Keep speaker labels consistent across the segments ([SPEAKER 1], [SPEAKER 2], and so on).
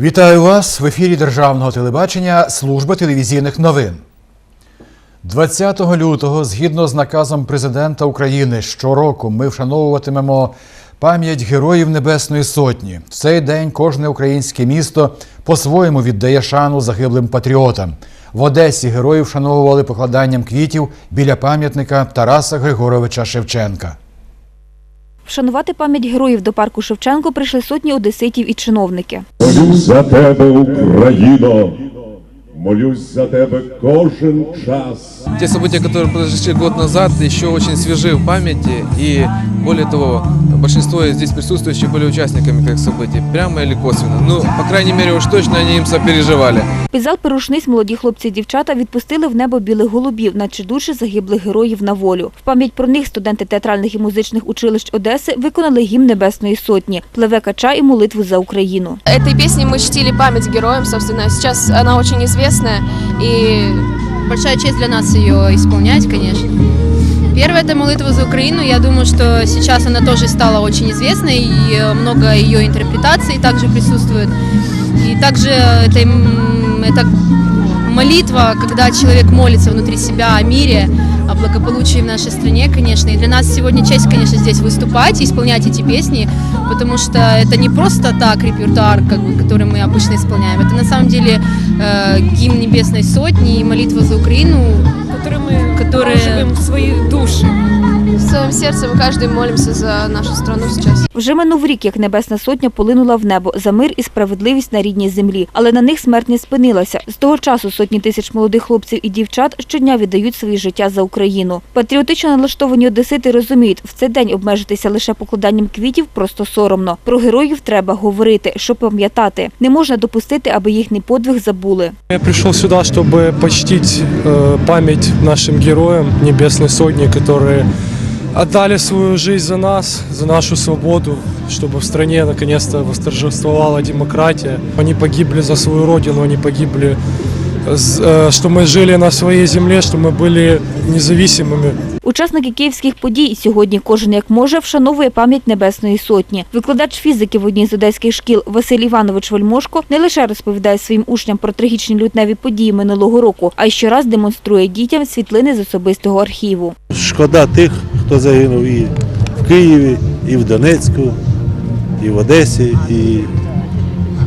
[SPEAKER 1] Вітаю вас в ефірі Державного телебачення Служба телевізійних новин. 20 лютого, згідно з наказом президента України, щороку ми вшановуватимемо пам'ять героїв Небесної Сотні. В цей день кожне українське місто по-своєму віддає шану загиблим патріотам. В Одесі героїв вшановували покладанням квітів біля пам'ятника Тараса Григоровича Шевченка.
[SPEAKER 2] Вшанувати пам'ять героїв до парку Шевченко прийшли сотні одеситів і чиновники.
[SPEAKER 3] За тебе, Україно, молюсь за тебе кожен час.
[SPEAKER 4] Те события, которые произошли год назад, еще очень свежи в памяти. И более того, большинство здесь присутствующих были участниками этих событий, прямо или косвенно. Ну, по крайней мере, уж точно они им сопереживали.
[SPEAKER 2] Під зал перушниць молоді хлопці і дівчата відпустили в небо білих голубів, наче душі загиблих героїв на волю. В пам'ять про них студенти театральних і музичних училищ Одеси виконали гімн Небесної Сотні, плеве кача і молитву за Україну.
[SPEAKER 5] Этой песней мы чтили память героям, собственно. Сейчас она очень известная. И
[SPEAKER 6] Большая честь для нас ее исполнять, конечно. Первая это молитва за Украину. Я думаю, что сейчас она тоже стала очень известной, и э, много ее интерпретаций также присутствует. И также это, м, это молитва, когда человек молится внутри себя о мире, о благополучии в нашей стране, конечно. И для нас сегодня честь, конечно, здесь выступать и исполнять эти песни, потому что это не просто так репертуар, как бы, который мы обычно исполняем. Это на самом деле э, гимн Небесной Сотни и молитва за Украину,
[SPEAKER 7] которые мы
[SPEAKER 6] Которые-
[SPEAKER 7] вкладываем в свои души.
[SPEAKER 5] своим сердцем каждый молимся за нашу страну сейчас.
[SPEAKER 2] Вже минув рік, як Небесна Сотня полинула в небо за мир і справедливість на рідній землі. Але на них смерть не спинилася. З того часу сотні тисяч молодих хлопців і дівчат щодня віддають свої життя за Україну. Патріотично налаштовані одесити розуміють, в цей день обмежитися лише покладанням квітів просто соромно. Про героїв треба говорити, щоб пам'ятати. Не можна допустити, аби їхній подвиг забули.
[SPEAKER 8] Я пришел сюда, чтобы почтить э, память нашим героям Небесной Сотни, которые отдали свою жизнь за нас, за нашу свободу, чтобы в стране наконец-то восторжествовала демократия. Они погибли за свою родину, они погибли, з- э, что мы жили на своей земле, что мы были независимыми.
[SPEAKER 2] Учасники київських подій сьогодні кожен як може вшановує пам'ять Небесної Сотні. Викладач фізики в одній з одеських шкіл Василь Іванович Вельмошко не лише розповідає своїм учням про трагічні лютневі події минулого року, а й щораз демонструє дітям світлини з особистого архіву.
[SPEAKER 9] Шкода тих, хто загинув і в Києві, і в Донецьку, і в Одесі. І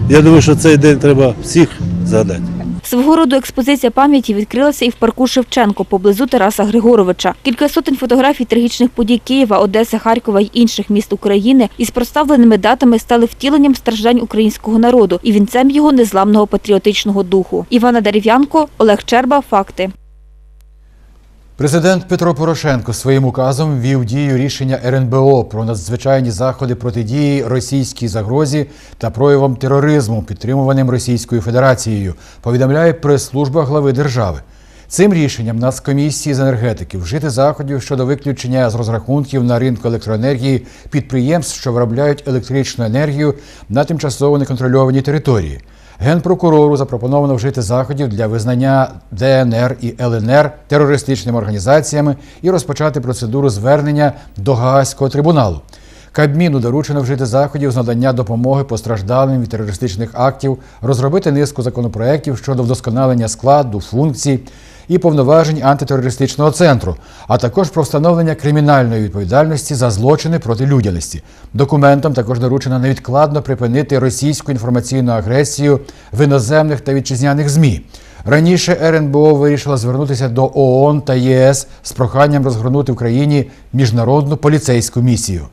[SPEAKER 9] я думаю, що цей день треба всіх згадати.
[SPEAKER 2] Свого роду експозиція пам'яті відкрилася і в парку Шевченко поблизу Тараса Григоровича. Кілька сотень фотографій трагічних подій Києва, Одеси, Харкова й інших міст України із проставленими датами стали втіленням страждань українського народу і вінцем його незламного патріотичного духу. Івана Дерев'янко, Олег Черба. Факти.
[SPEAKER 1] Президент Петро Порошенко своїм указом ввів дію рішення РНБО про надзвичайні заходи протидії російській загрозі та проявам тероризму, підтримуваним Російською Федерацією, повідомляє прес-служба глави держави. Цим рішенням Нацкомісії з енергетики вжити заходів щодо виключення з розрахунків на ринку електроенергії підприємств, що виробляють електричну енергію на тимчасово неконтрольованій території. Генпрокурору запропоновано вжити заходів для визнання ДНР і ЛНР терористичними організаціями і розпочати процедуру звернення до Гаазького трибуналу. Кабміну доручено вжити заходів з надання допомоги постраждалим від терористичних актів, розробити низку законопроєктів щодо вдосконалення складу, функцій і повноважень антитерористичного центру, а також про встановлення кримінальної відповідальності за злочини проти людяності. Документом також доручено невідкладно припинити російську інформаційну агресію в іноземних та вітчизняних ЗМІ. Раніше РНБО вирішила звернутися до ООН та ЄС з проханням розгорнути в країні міжнародну поліцейську місію.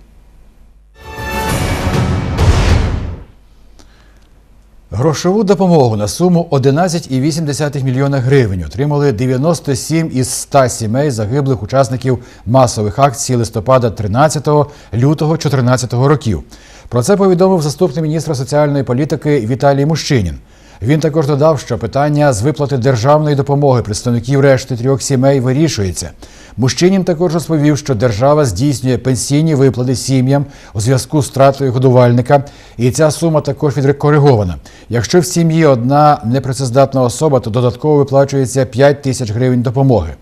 [SPEAKER 1] Грошову допомогу на суму 11,8 мільйона гривень отримали 97 із 100 сімей загиблих учасників масових акцій листопада 13 лютого 2014 років. Про це повідомив заступник міністра соціальної політики Віталій Мущинін. Він також додав, що питання з виплати державної допомоги представників решти трьох сімей вирішується. Мужчинін також розповів, що держава здійснює пенсійні виплати сім'ям у зв'язку з втратою годувальника, і ця сума також відкоригована. Якщо в сім'ї одна непрацездатна особа, то додатково виплачується 5 тисяч гривень допомоги.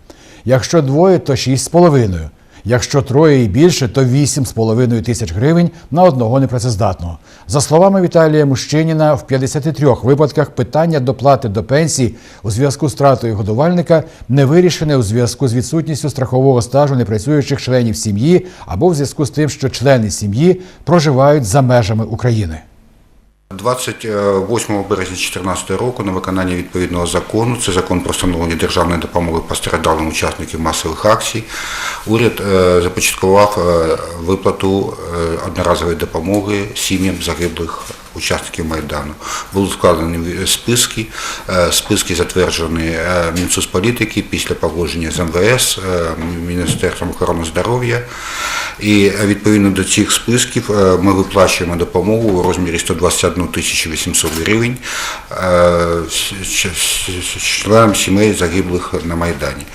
[SPEAKER 1] Якщо двоє, то 6,5. Якщо троє і більше, то 8,5 тисяч гривень на одного непрацездатного. За словами Віталія Мущиніна, в 53 випадках питання доплати до пенсії у зв'язку з тратою годувальника не вирішене у зв'язку з відсутністю страхового стажу непрацюючих членів сім'ї або в зв'язку з тим, що члени сім'ї проживають за межами України.
[SPEAKER 10] 28 березня 2014 року на виконання відповідного закону, це закон про встановлення державної допомоги постраждалим учасників масових акцій, уряд е, започаткував е, виплату е, одноразової допомоги сім'ям загиблих учасників Майдану. Були складені списки, е, списки затверджені е, Мінсоцполітики після погодження з МВС, е, Міністерством охорони здоров'я. І відповідно до цих списків ми виплачуємо допомогу у розмірі 121 тисячу 800 гривень членам сімей загиблих на Майдані.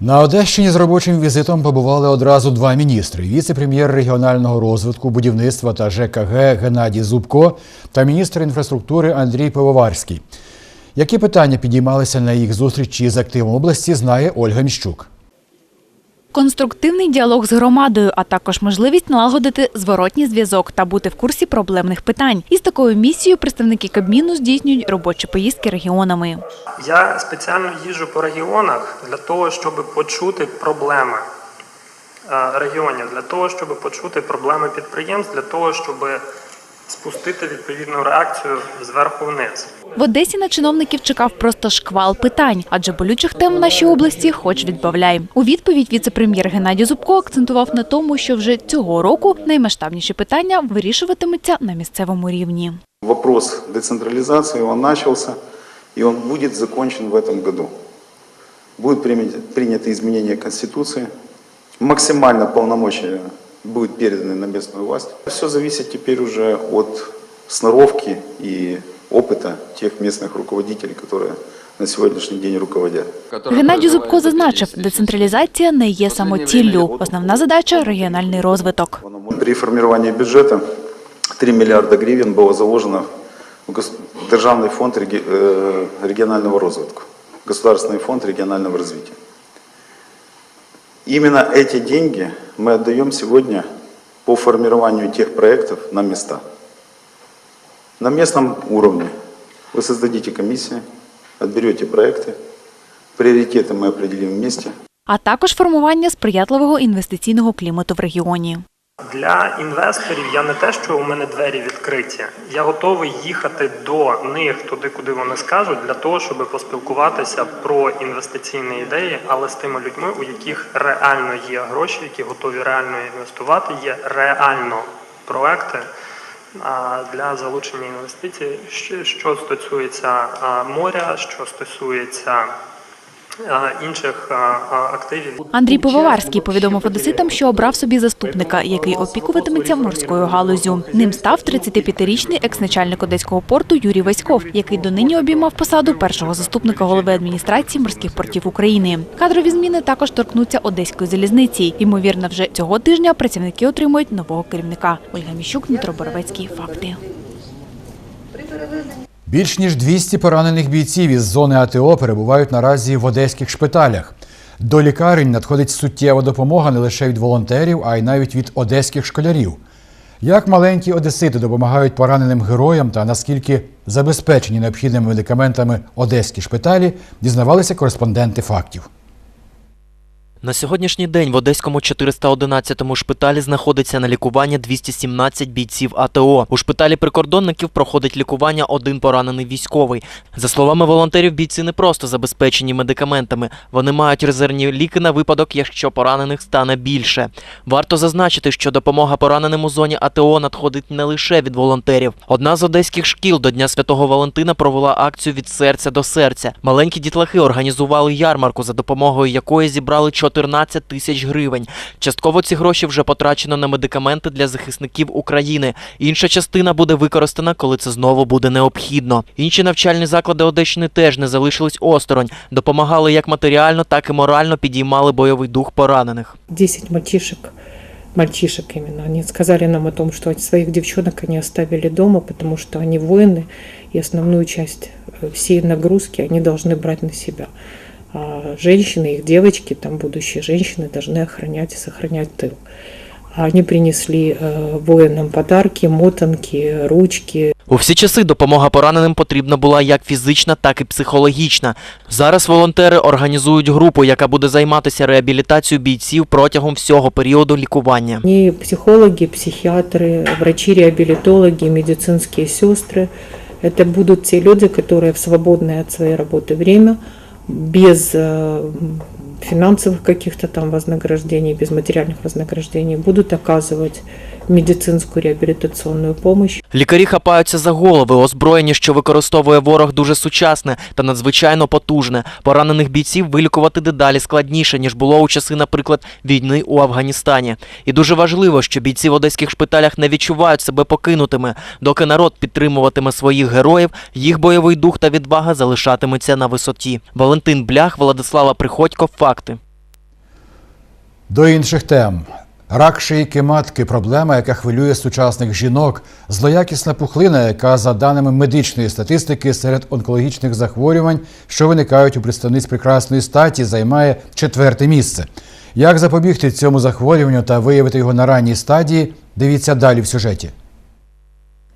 [SPEAKER 1] На Одещині з робочим візитом побували одразу два міністри: віце-прем'єр регіонального розвитку, будівництва та ЖКГ Геннадій Зубко та міністр інфраструктури Андрій Пивоварський. Які питання підіймалися на їх зустрічі з активом області, знає Ольга Міщук.
[SPEAKER 11] Конструктивний діалог з громадою, а також можливість налагодити зворотній зв'язок та бути в курсі проблемних питань. Із такою місією представники Кабміну здійснюють робочі поїздки регіонами.
[SPEAKER 12] Я спеціально їжджу по регіонах для того, щоб почути проблеми е, регіонів, для того, щоб почути проблеми підприємств, для того, щоб спустити відповідну реакцію зверху вниз.
[SPEAKER 11] В Одесі на чиновників чекав просто шквал питань, адже болючих тем в нашій області хоч відбавляй. У відповідь віце-прем'єр Геннадій Зубко акцентував на тому, що вже цього року наймасштабніші питання вирішуватимуться на місцевому рівні.
[SPEAKER 13] Вопрос децентрализации, он начался, и он будет закончен в этом году. Будут приняты изменения Конституции, максимально полномочия будут переданы на местную власть. Все зависит теперь уже от сноровки и опыта тех местных руководителей, которые на сегодняшний день руководят.
[SPEAKER 11] Геннадій Зубко зазначив, децентралізація не є самоціллю. Основна задача регіональний розвиток.
[SPEAKER 13] При формировании бюджета 3 миллиарда гривен было заложено в гос- Державный фонд реги- э, регионального развития, Государственный фонд регионального развития. Именно эти деньги мы отдаем сегодня по формированию тех проектов на места. На местном уровне вы создадите комиссии, отберете проекты, приоритеты мы определим вместе.
[SPEAKER 11] а також формування сприятливого інвестиційного клімату в регіоні.
[SPEAKER 12] Для інвесторів я не те, що у мене двері відкриті. Я готовий їхати до них туди, куди вони скажуть, для того, щоб поспілкуватися про інвестиційні ідеї, але з тими людьми, у яких реально є гроші, які готові реально інвестувати, є реально проекти для залучення інвестицій, що- стосується моря, що стосується інших активів.
[SPEAKER 11] Андрій Пивоварський повідомив одеситам, що обрав собі заступника, який опікуватиметься морською галузю. Ним став 35-річний екс-начальник одеського порту Юрій Васьков, який донині обіймав посаду першого заступника голови адміністрації морських портів України. Кадрові зміни також торкнуться одеської залізниці. Ймовірно, вже цього тижня працівники отримують нового керівника. Ольга Міщук, Дмитро Боровецький. Факти.
[SPEAKER 1] Більш ніж 200 поранених бійців із зони АТО перебувають наразі в одеських шпиталях. До лікарень надходить суттєва допомога не лише від волонтерів, а й навіть від одеських школярів. Як маленькі одесити допомагають пораненим героям та наскільки забезпечені необхідними медикаментами одеські шпиталі, дізнавалися кореспонденти фактів.
[SPEAKER 14] На сьогоднішній день в Одеському 411-му шпиталі знаходиться на лікуванні 217 бійців АТО. У шпиталі прикордонників проходить лікування один поранений військовий. За словами волонтерів, бійці не просто забезпечені медикаментами. Вони мають резервні ліки на випадок, якщо поранених стане більше. Варто зазначити, що допомога пораненим у зоні АТО надходить не лише від волонтерів. Одна з одеських шкіл до Дня Святого Валентина провела акцію від серця до серця. Маленькі дітлахи організували ярмарку, за допомогою якої зібрали 14 тисяч гривень. Частково ці гроші вже потрачено на медикаменти для захисників України. Інша частина буде використана, коли це знову буде необхідно. Інші навчальні заклади Одещини теж не залишились осторонь. Допомагали як матеріально, так і морально підіймали бойовий дух поранених.
[SPEAKER 15] 10 мальчишек, мальчишек именно, они сказали нам о том, что своих девчонок они оставили дома, потому что они воины, и основную часть э, всей нагрузки они должны брать на себя. А женщины, их девочки, там будущие женщины должны охранять и сохранять тыл. А Они принесли э, воинам подарки, мотанки, ручки,
[SPEAKER 14] У всі часи допомога пораненим потрібна була як фізична, так і психологічна. Зараз волонтери організують групу, яка буде займатися реабілітацією бійців протягом всього періоду лікування.
[SPEAKER 15] Они психологи, психиатры, врачи-реабилитологи, медицинские сестры. Это будут те люди, которые в свободное от своей работы время, без э, финансовых каких-то там вознаграждений, без материальных вознаграждений, будут оказывать медицинскую реабилитационную помощь.
[SPEAKER 14] Лікарі хапаються за голови. Озброєння, що використовує ворог, дуже сучасне та надзвичайно потужне. Поранених бійців вилікувати дедалі складніше ніж було у часи, наприклад, війни у Афганістані. І дуже важливо, що бійці в одеських шпиталях не відчувають себе покинутими. Доки народ підтримуватиме своїх героїв, їх бойовий дух та відвага залишатиметься на висоті. Валентин Блях, Владислава Приходько. Факти.
[SPEAKER 1] До інших тем. Рак шийки матки проблема, яка хвилює сучасних жінок, злоякісна пухлина, яка, за даними медичної статистики, серед онкологічних захворювань, що виникають у представниць прекрасної статі, займає четверте місце. Як запобігти цьому захворюванню та виявити його на ранній стадії, дивіться далі в сюжеті.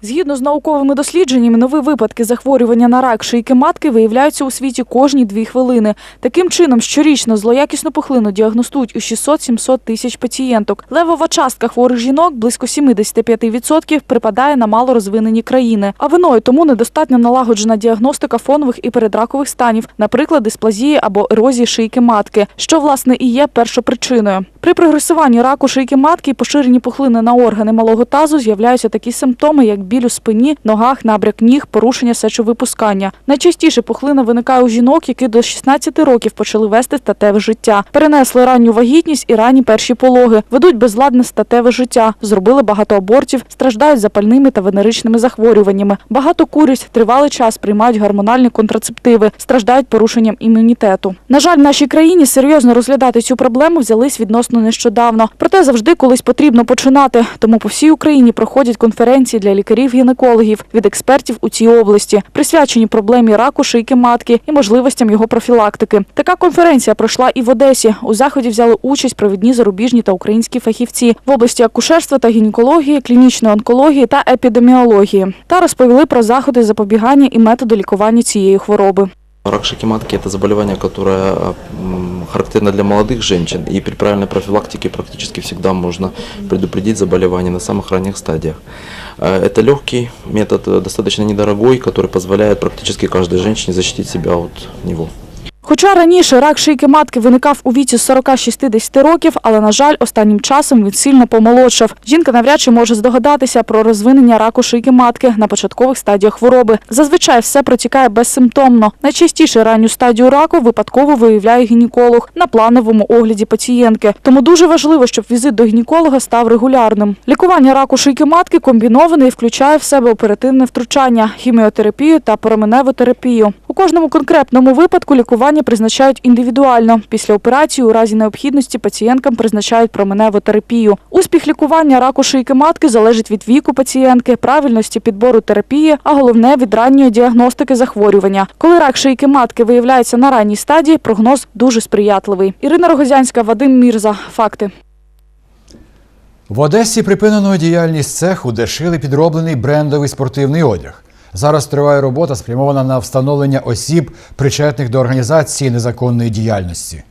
[SPEAKER 16] Згідно з науковими дослідженнями, нові випадки захворювання на рак шийки матки виявляються у світі кожні дві хвилини. Таким чином, щорічно злоякісну пухлину діагностують у 600-700 тисяч пацієнток. Левова частка хворих жінок, близько 75%, припадає на малорозвинені країни. А виною тому недостатньо налагоджена діагностика фонових і передракових станів, наприклад, дисплазії або ерозії шийки матки, що власне і є першопричиною. При прогресуванні раку шийки матки і поширенні пухлини на органи малого тазу з'являються такі симптоми, як біль у спині, ногах, набряк ніг, порушення сечовипускання. Найчастіше пухлина виникає у жінок, які до 16 років почали вести статеве життя, перенесли ранню вагітність і ранні перші пологи, ведуть безладне статеве життя, зробили багато абортів, страждають запальними та венеричними захворюваннями. Багато курять, тривалий час приймають гормональні контрацептиви, страждають порушенням імунітету. На жаль, в нашій країні серйозно розглядати цю проблему взялись відносно нещодавно. Проте завжди колись потрібно починати. Тому по всій Україні проходять конференції для лікарів-гінекологів від експертів у цій області, присвячені проблемі раку шийки матки і можливостям його профілактики. Така конференція пройшла і в Одесі. У заході взяли участь провідні зарубіжні та українські фахівці в області акушерства та гінекології, клінічної онкології та епідеміології та розповіли про заходи запобігання і методи лікування цієї хвороби.
[SPEAKER 17] Рак шейки матки – это заболевание, которое м, характерно для молодых женщин, и при правильной профилактике практически всегда можно предупредить заболевание на самых ранних стадиях. Э, Это легкий метод, э, достаточно недорогой, который позволяет практически каждой женщине защитить себя от него.
[SPEAKER 16] Хоча раніше рак шийки матки виникав у віці 40-60 років, але, на жаль, останнім часом він сильно помолодшав. Жінка навряд чи може здогадатися про розвинення раку шийки матки на початкових стадіях хвороби. Зазвичай все протікає безсимптомно. Найчастіше ранню стадію раку випадково виявляє гінеколог на плановому огляді пацієнтки. Тому дуже важливо, щоб візит до гінеколога став регулярним. Лікування раку шийки матки комбіноване і включає в себе оперативне втручання, хіміотерапію та променеву терапію. У кожному конкретному випадку лікування призначають індивідуально. Після операції у разі необхідності пацієнткам призначають променеву терапію. Успіх лікування раку шийки матки залежить від віку пацієнтки, правильності підбору терапії, а головне від ранньої діагностики захворювання. Коли рак шийки матки виявляється на ранній стадії, прогноз дуже сприятливий. Ірина Рогозянська, Вадим Мірза. Факти.
[SPEAKER 1] В Одесі припинено діяльність цеху, де шили підроблений брендовий спортивний одяг. Зараз триває робота, спрямована на встановлення осіб, причетних до організації незаконної діяльності.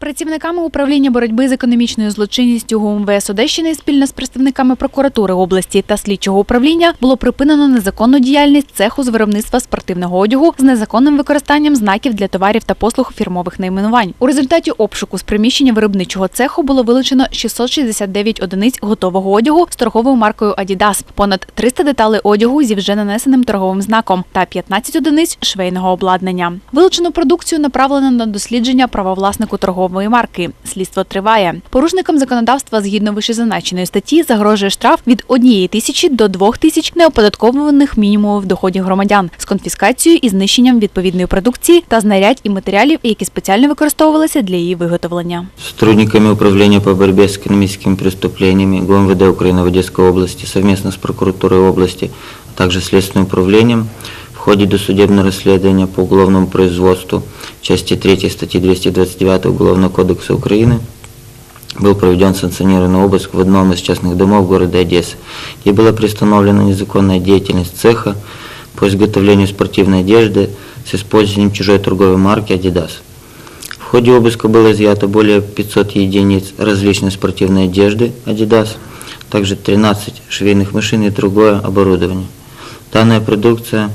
[SPEAKER 11] Працівниками управління боротьби з економічною злочинністю ГУМВС Одещини спільно з представниками прокуратури області та слідчого управління було припинено незаконну діяльність цеху з виробництва спортивного одягу з незаконним використанням знаків для товарів та послуг фірмових найменувань. У результаті обшуку з приміщення виробничого цеху було вилучено 669 одиниць готового одягу з торговою маркою Adidas, понад 300 деталей одягу зі вже нанесеним торговим знаком та 15 одиниць швейного обладнання. Вилучену продукцію направлено на дослідження правовласнику торгової марки. Слідство триває. Порушникам законодавства згідно вищезазначеної статті загрожує штраф від 1 тисячі до 2 тисяч неоподаткованих мінімумів доходів громадян з конфіскацією і знищенням відповідної продукції та знарядь і матеріалів, які спеціально використовувалися для її виготовлення.
[SPEAKER 18] Сотрудниками Управления по борьбе с экономическими преступлениями ГУМВД Украины в Одесской области совместно с прокуратурой области, а также Следственным управлением в ходе досудебного расследования по уголовному производству части 3 статьи 229 Уголовного кодекса Украины был проведен санкционированный обыск в одном из частных домов города Одессы, где была приостановлена незаконная деятельность цеха по изготовлению спортивной одежды с использованием чужой торговой марки Adidas. В ходе обыска было изъято более 500 единиц различной спортивной одежды Adidas, также 13 швейных машин и другое оборудование. Данная продукция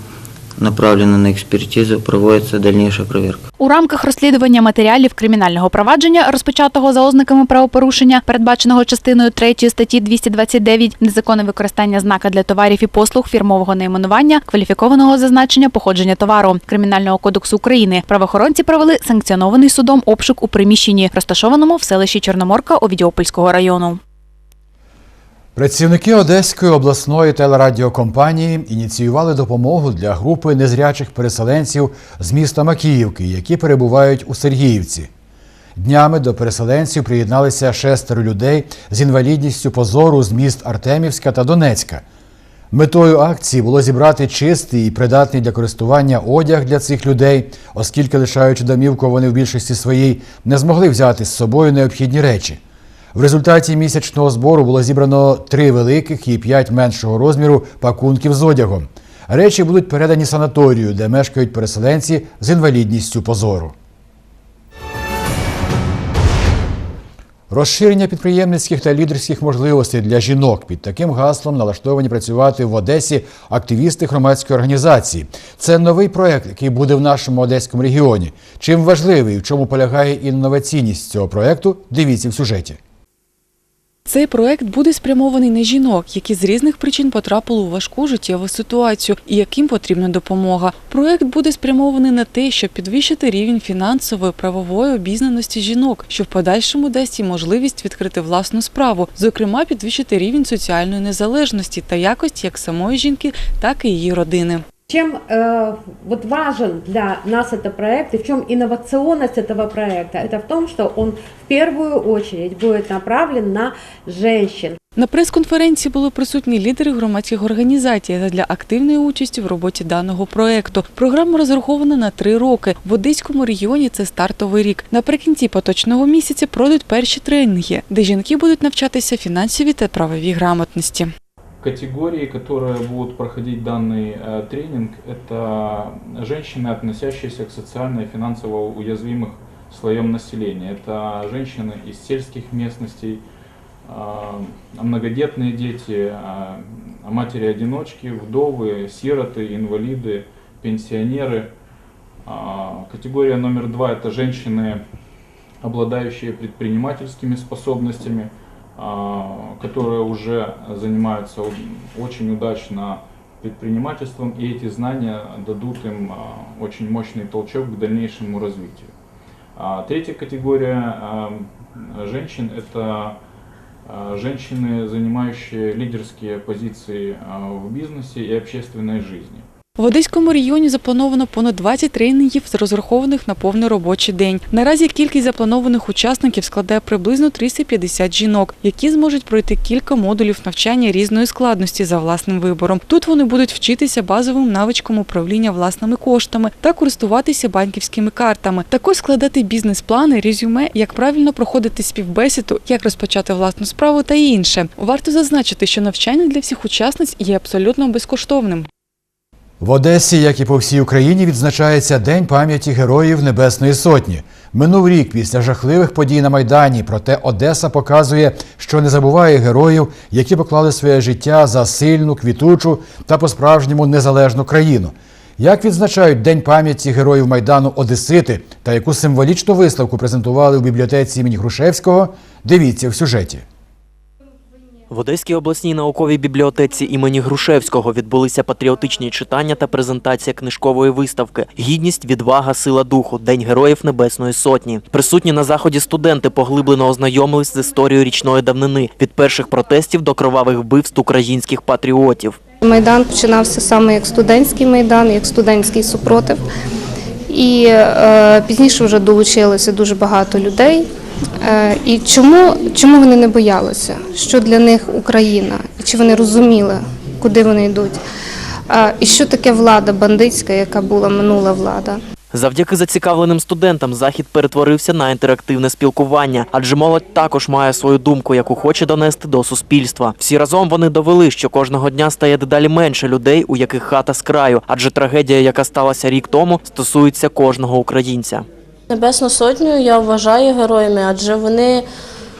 [SPEAKER 18] направлена на экспертизу, проводится дальнейшая проверка.
[SPEAKER 11] У рамках розслідування матеріалів кримінального провадження, розпочатого за ознаками правопорушення, передбаченого частиною 3 статті 229, незаконне використання знака для товарів і послуг фірмового найменування, кваліфікованого зазначення походження товару Кримінального кодексу України. Правоохоронці провели санкціонований судом обшук у приміщенні, розташованому в селищі Чорноморка Овідіопольського району.
[SPEAKER 1] Працівники Одеської обласної телерадіокомпанії ініціювали допомогу для групи незрячих переселенців з міста Макіївки, які перебувають у Сергіївці. Днями до переселенців приєдналися шестеро людей з інвалідністю позору з міст Артемівська та Донецька. Метою акції було зібрати чистий і придатний для користування одяг для цих людей, оскільки, лишаючи домівку, вони в більшості своїй не змогли взяти з собою необхідні речі. В результаті місячного збору було зібрано три великих і п'ять меншого розміру пакунків з одягом. Речі будуть передані санаторію, де мешкають переселенці з інвалідністю позору. Розширення підприємницьких та лідерських можливостей для жінок під таким гаслом налаштовані працювати в Одесі активісти громадської організації. Це новий проект, який буде в нашому одеському регіоні. Чим важливий, в чому полягає інноваційність цього проекту, дивіться в сюжеті.
[SPEAKER 19] Цей проект буде спрямований на жінок, які з різних причин потрапили у важку життєву ситуацію і яким потрібна допомога. Проект буде спрямований на те, щоб підвищити рівень фінансової правової обізнаності жінок, що в подальшому дасть їм можливість відкрити власну справу, зокрема підвищити рівень соціальної незалежності та якості як самої жінки, так і її родини
[SPEAKER 20] Чем э, вот важен для нас этот проект и в чем инновационность этого проекта? Это в том, что он в первую очередь будет направлен на женщин.
[SPEAKER 19] На прес-конференції були присутні лідери громадських організацій для активної участі в роботі даного проекту. Програма розрахована на три роки. В Одеському регіоні це стартовий рік. Наприкінці поточного місяця пройдуть перші тренінги, де жінки будуть навчатися фінансовій та правовій грамотності.
[SPEAKER 21] Категории, которые будут проходить данный э, тренинг, это женщины, относящиеся к социально и финансово уязвимых слоям населения. Это женщины из сельских местностей, э, многодетные дети, э, матери-одиночки, вдовы, сироты, инвалиды, пенсионеры. А, Категория номер два – это женщины, обладающие предпринимательскими способностями, которые уже занимаются очень удачно предпринимательством, и эти знания дадут им а, очень мощный толчок к дальнейшему развитию. А Третья категория а, женщин – это а, женщины, занимающие лидерские позиции а, в бизнесе и общественной жизни.
[SPEAKER 19] В Одеському регіоні заплановано понад 20 тренінгів, розрахованих на повний робочий день. Наразі кількість запланованих учасників складає приблизно 350 жінок, які зможуть пройти кілька модулів навчання різної складності за власним вибором. Тут вони будуть вчитися базовим навичкам управління власними коштами та користуватися банківськими картами. Також складати бізнес-плани, резюме, як правильно проходити співбесіду, як розпочати власну справу та інше. Варто зазначити, що навчання для всіх учасниць є абсолютно безкоштовним.
[SPEAKER 1] В Одесі, як і по всій Україні, відзначається День пам'яті героїв Небесної Сотні. Минув рік після жахливих подій на Майдані, проте Одеса показує, що не забуває героїв, які поклали своє життя за сильну, квітучу та по-справжньому незалежну країну. Як відзначають День пам'яті героїв Майдану Одесити та яку символічну виставку презентували у бібліотеці імені Грушевського, дивіться в сюжеті.
[SPEAKER 14] В Одеській обласній науковій бібліотеці імені Грушевського відбулися патріотичні читання та презентація книжкової виставки Гідність, відвага, сила духу День Героїв Небесної Сотні. Присутні на заході студенти поглиблено ознайомились з історією річної давнини від перших протестів до кровавих вбивств українських патріотів.
[SPEAKER 22] Майдан починався саме як студентський майдан, як студентський супротив. І е, пізніше вже долучилося дуже багато людей. Е, і чому, чому вони не боялися? Що для них Україна? І чи вони розуміли, куди вони йдуть? І що таке влада бандитська, яка була минула влада?
[SPEAKER 11] Завдяки зацікавленим студентам захід перетворився на інтерактивне спілкування, адже молодь також має свою думку, яку хоче донести до суспільства. Всі разом вони довели, що кожного дня стає дедалі менше людей, у яких хата з краю, адже трагедія, яка сталася рік тому, стосується кожного українця.
[SPEAKER 23] Небесну сотню я вважаю героями, адже вони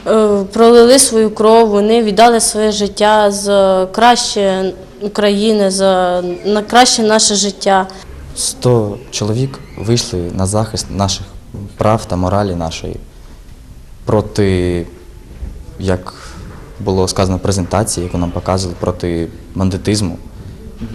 [SPEAKER 23] е, пролили свою кров, вони віддали своє життя за краще України, за на краще наше життя.
[SPEAKER 24] 100 чоловік вийшли на захист наших прав та моралі нашої проти, як було сказано в презентації, яку нам показували, проти бандитизму,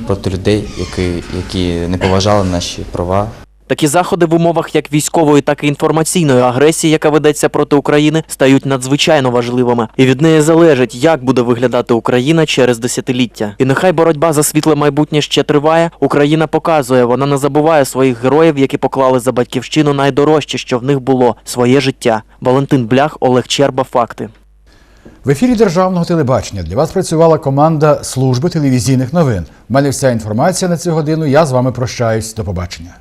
[SPEAKER 24] проти людей, які, які не поважали наші права.
[SPEAKER 11] Такі заходи в умовах як військової, так і інформаційної агресії, яка ведеться проти України, стають надзвичайно важливими, і від неї залежить, як буде виглядати Україна через десятиліття. І нехай боротьба за світле майбутнє ще триває. Україна показує, вона не забуває своїх героїв, які поклали за батьківщину найдорожче, що в них було своє життя. Валентин Блях, Олег Черба. Факти.
[SPEAKER 1] В ефірі державного телебачення для вас працювала команда служби телевізійних новин. У мене вся інформація на цю годину. Я з вами прощаюсь. До побачення.